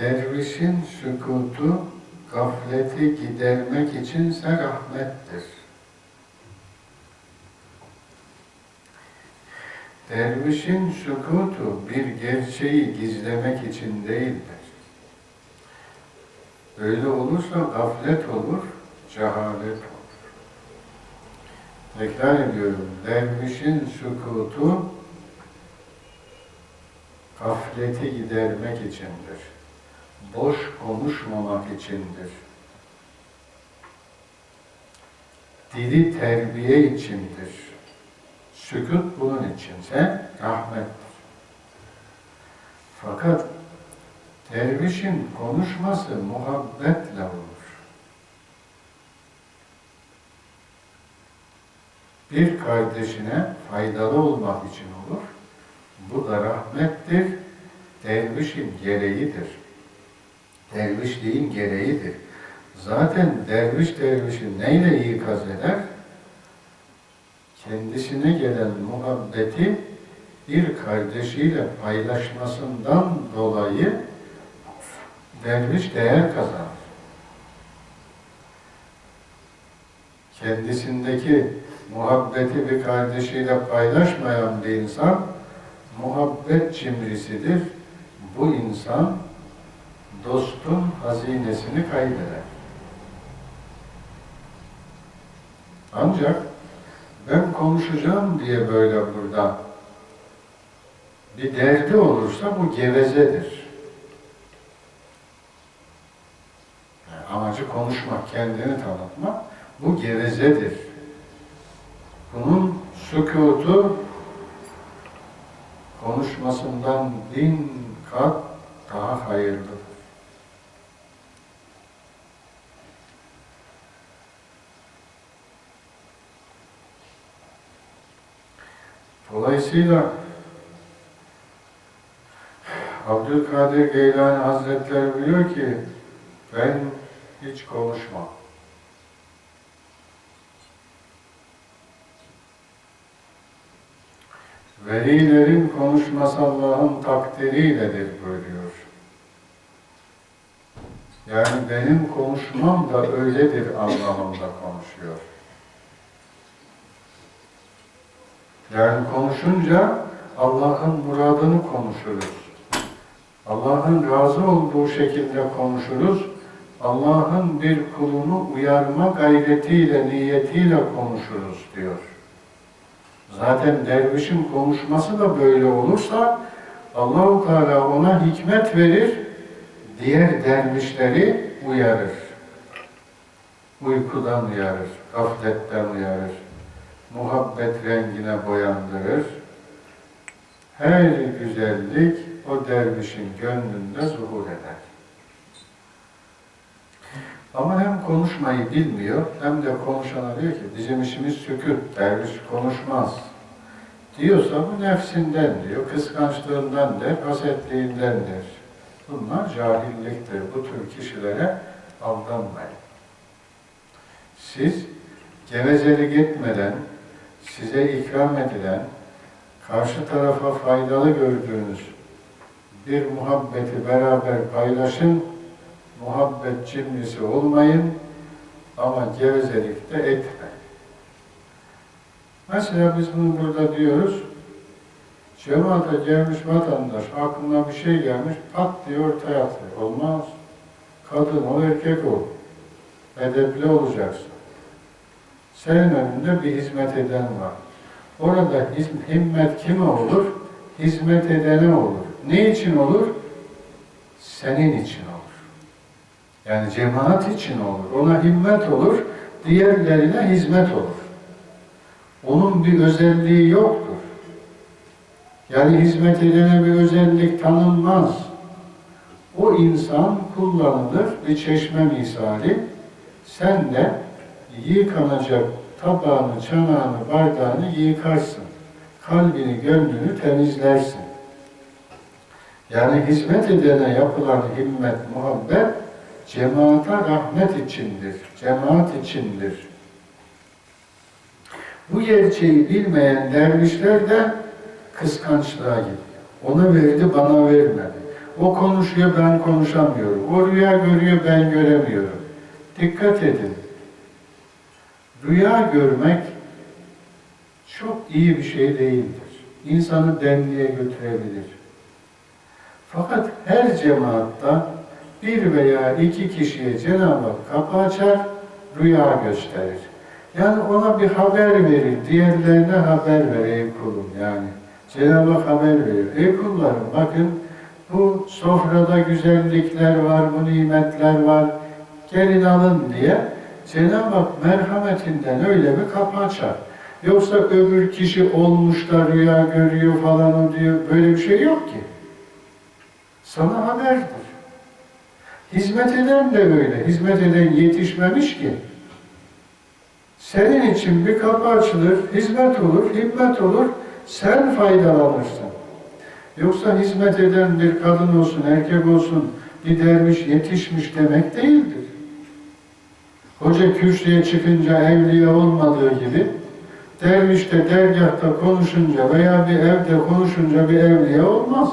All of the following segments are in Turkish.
Dervişin sükutu gafleti gidermek içinse rahmettir. Dervişin sükutu bir gerçeği gizlemek için değildir. Öyle olursa gaflet olur, cehalet olur. Tekrar ediyorum, dervişin sükutu gafleti gidermek içindir. Boş konuşmamak içindir. Dili terbiye içindir. Sükut bunun içinse rahmettir. Fakat dervişin konuşması muhabbetle olur. Bir kardeşine faydalı olmak için olur. Bu da rahmettir. Dervişin gereğidir. Dervişliğin gereğidir. Zaten derviş dervişi neyle ikaz eder? Kendisine gelen muhabbeti bir kardeşiyle paylaşmasından dolayı derviş değer kazanır. Kendisindeki muhabbeti bir kardeşiyle paylaşmayan bir insan muhabbet cimrisidir. Bu insan dostun hazinesini kaybeder. Ancak ben konuşacağım diye böyle burada bir derdi olursa bu gevezedir. Yani amacı konuşmak, kendini tanıtmak bu gevezedir. Bunun sükutu konuşmasından bin kat daha hayırlıdır. Dolayısıyla Abdülkadir Geylani Hazretleri biliyor ki ben hiç konuşmam. Velilerin konuşması Allah'ın takdiriyledir buyuruyor. Yani benim konuşmam da öyledir anlamında konuşuyor. Yani konuşunca Allah'ın muradını konuşuruz. Allah'ın razı olduğu şekilde konuşuruz. Allah'ın bir kulunu uyarma gayretiyle, niyetiyle konuşuruz diyor. Zaten dervişin konuşması da böyle olursa Allahu Teala ona hikmet verir, diğer dervişleri uyarır. Uykudan uyarır, gafletten uyarır, muhabbet rengine boyandırır. Her güzellik o dervişin gönlünde zuhur eder. Ama hem konuşmayı bilmiyor hem de konuşana diyor ki bizim işimiz sükut, derviş konuşmaz. Diyorsa bu nefsinden diyor, kıskançlığındandır, hasetliğindendir. Bunlar cahilliktir. Bu tür kişilere aldanmayın. Siz gevezelik etmeden, size ikram edilen, karşı tarafa faydalı gördüğünüz bir muhabbeti beraber paylaşın, muhabbet cimrisi olmayın ama gevezelik de etmeyin. Mesela biz bunu burada diyoruz, cemaate gelmiş vatandaş, aklına bir şey gelmiş, pat diye ortaya atıyor. Olmaz. Kadın ol, erkek ol. Edepli olacaksın. Senin önünde bir hizmet eden var. Orada himmet kime olur? Hizmet edene olur. Ne için olur? Senin için olur. Yani cemaat için olur. Ona himmet olur, diğerlerine hizmet olur. Onun bir özelliği yoktur. Yani hizmet edene bir özellik tanınmaz. O insan kullanılır bir çeşme misali. Sen de yıkanacak tabağını, çanağını, bardağını yıkarsın. Kalbini, gönlünü temizlersin. Yani hizmet edene yapılan himmet, muhabbet cemaata rahmet içindir, cemaat içindir. Bu gerçeği bilmeyen dervişler de kıskançlığa gidiyor. Ona verdi, bana vermedi. O konuşuyor, ben konuşamıyorum. O rüya görüyor, ben göremiyorum. Dikkat edin. Rüya görmek çok iyi bir şey değildir. İnsanı denliğe götürebilir. Fakat her cemaatta bir veya iki kişiye Cenab-ı Hak kapı açar, rüya gösterir. Yani ona bir haber verir, diğerlerine haber ver ey kulum yani. Cenab-ı Hak haber veriyor. Ey kullarım bakın bu sofrada güzellikler var, bu nimetler var, gelin alın diye Cenab-ı Hak merhametinden öyle bir kapı açar. Yoksa öbür kişi olmuş da rüya görüyor falan diyor. Böyle bir şey yok ki. Sana haberdir. Hizmet eden de böyle. Hizmet eden yetişmemiş ki. Senin için bir kapı açılır, hizmet olur, himmet olur, sen faydalanırsın. Yoksa hizmet eden bir kadın olsun, erkek olsun, bir derviş yetişmiş demek değildir. Hoca kürsüye çıkınca evliya olmadığı gibi, derviş de dergahta konuşunca veya bir evde konuşunca bir evliya olmaz.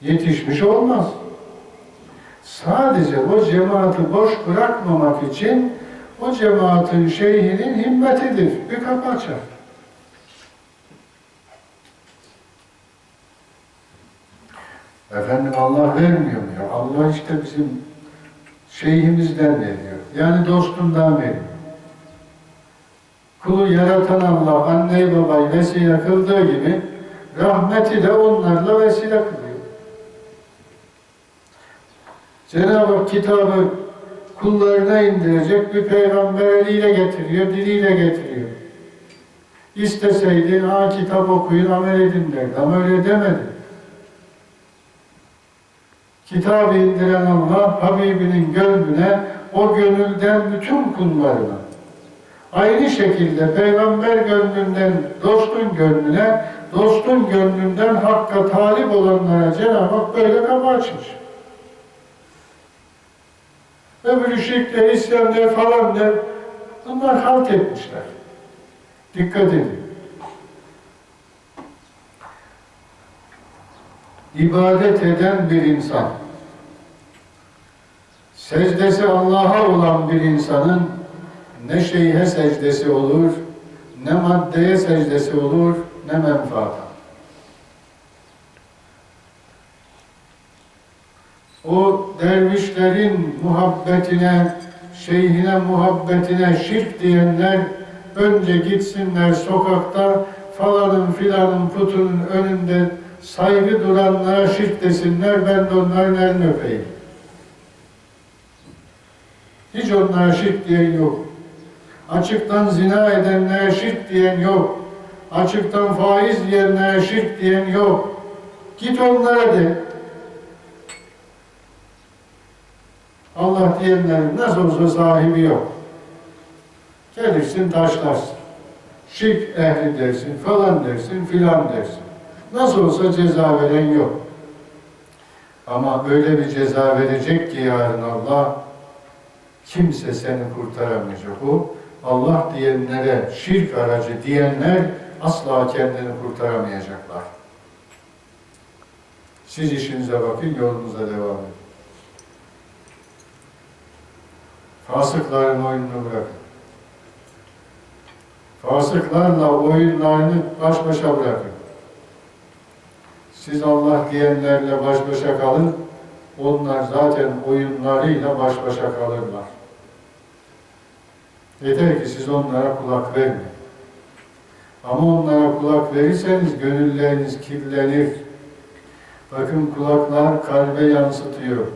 Yetişmiş olmaz. Sadece o cemaati boş bırakmamak için o cemaatin şeyhinin himmetidir. Bir kapı açar. Efendim Allah vermiyor ya? Allah işte bizim şeyhimizden veriyor. Yani dostundan veriyor. Kulu yaratan Allah anneyi babayı vesile kıldığı gibi rahmeti de onlarla vesile kılıyor. Cenab-ı Hak kitabı kullarına indirecek bir peygamber eliyle getiriyor, diliyle getiriyor. İsteseydi, ha kitap okuyun, amel edin derdi. Ama öyle demedi. Kitabı indiren Allah, Habibinin gönlüne, o gönülden bütün kullarına, aynı şekilde peygamber gönlünden dostun gönlüne, dostun gönlünden hakka talip olanlara Cenab-ı Hak böyle kapı açmış. Öbürü şirk der, isyan der falan der. Bunlar halt etmişler. Dikkat edin. İbadet eden bir insan, secdesi Allah'a olan bir insanın ne şeyhe secdesi olur, ne maddeye secdesi olur, ne menfaata. o dervişlerin muhabbetine, şeyhine muhabbetine şirk diyenler önce gitsinler sokakta falanın filanın putunun önünde saygı duranlara şirk desinler, ben de onların elini öpeyim. Hiç onlara şirk diyen yok. Açıktan zina edenlere şirk diyen yok. Açıktan faiz yiyenlere şirk diyen yok. Git onlara de, Allah diyenlerin nasıl olsa sahibi yok. Gelirsin taşlarsın. Şirk ehli dersin, falan dersin, filan dersin. Nasıl olsa ceza veren yok. Ama öyle bir ceza verecek ki yarın Allah, kimse seni kurtaramayacak. O Allah diyenlere, şirk aracı diyenler asla kendini kurtaramayacaklar. Siz işinize bakın, yolunuza devam edin. Fasıkların oyununu bırakın. Fasıklarla oyunlarını baş başa bırakın. Siz Allah diyenlerle baş başa kalın, onlar zaten oyunlarıyla baş başa kalırlar. Yeter ki siz onlara kulak vermeyin. Ama onlara kulak verirseniz gönülleriniz kirlenir. Bakın kulaklar kalbe yansıtıyor.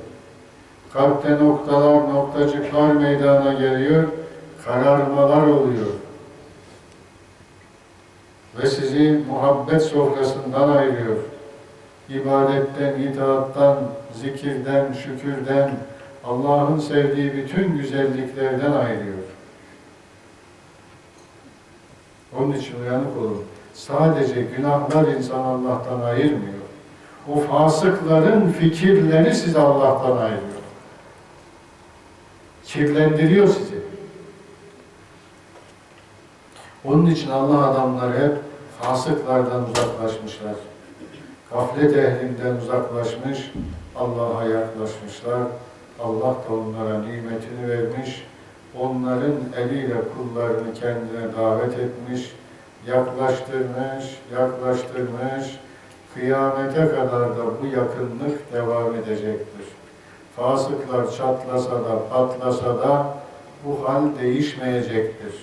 Kalpte noktalar, noktacıklar meydana geliyor, kararmalar oluyor. Ve sizi muhabbet sofrasından ayırıyor. İbadetten, itaattan, zikirden, şükürden, Allah'ın sevdiği bütün güzelliklerden ayırıyor. Onun için uyanık olun. Sadece günahlar insan Allah'tan ayırmıyor. O fasıkların fikirleri sizi Allah'tan ayırıyor kirlendiriyor sizi. Onun için Allah adamları hep fasıklardan uzaklaşmışlar. gaflet ehlinden uzaklaşmış, Allah'a yaklaşmışlar. Allah da onlara nimetini vermiş, onların eliyle kullarını kendine davet etmiş, yaklaştırmış, yaklaştırmış, kıyamete kadar da bu yakınlık devam edecektir. Fasıklar çatlasa da patlasa da bu hal değişmeyecektir.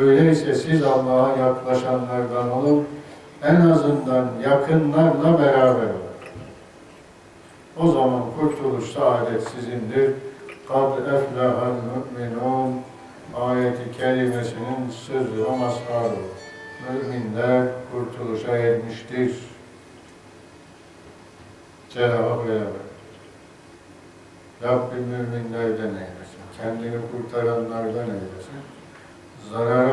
Öyleyse siz Allah'a yaklaşanlardan olun, en azından yakınlarla beraber olun. O zaman kurtuluş, saadet sizindir. Kad eflehal müminun ayeti kelimesinin sırrı ve mazharı. Müminler kurtuluşa ermiştir. Cenab-ı buyuruyor. Rabbim müminlerden eylesin. Kendini kurtaranlardan eylesin. Eylesin.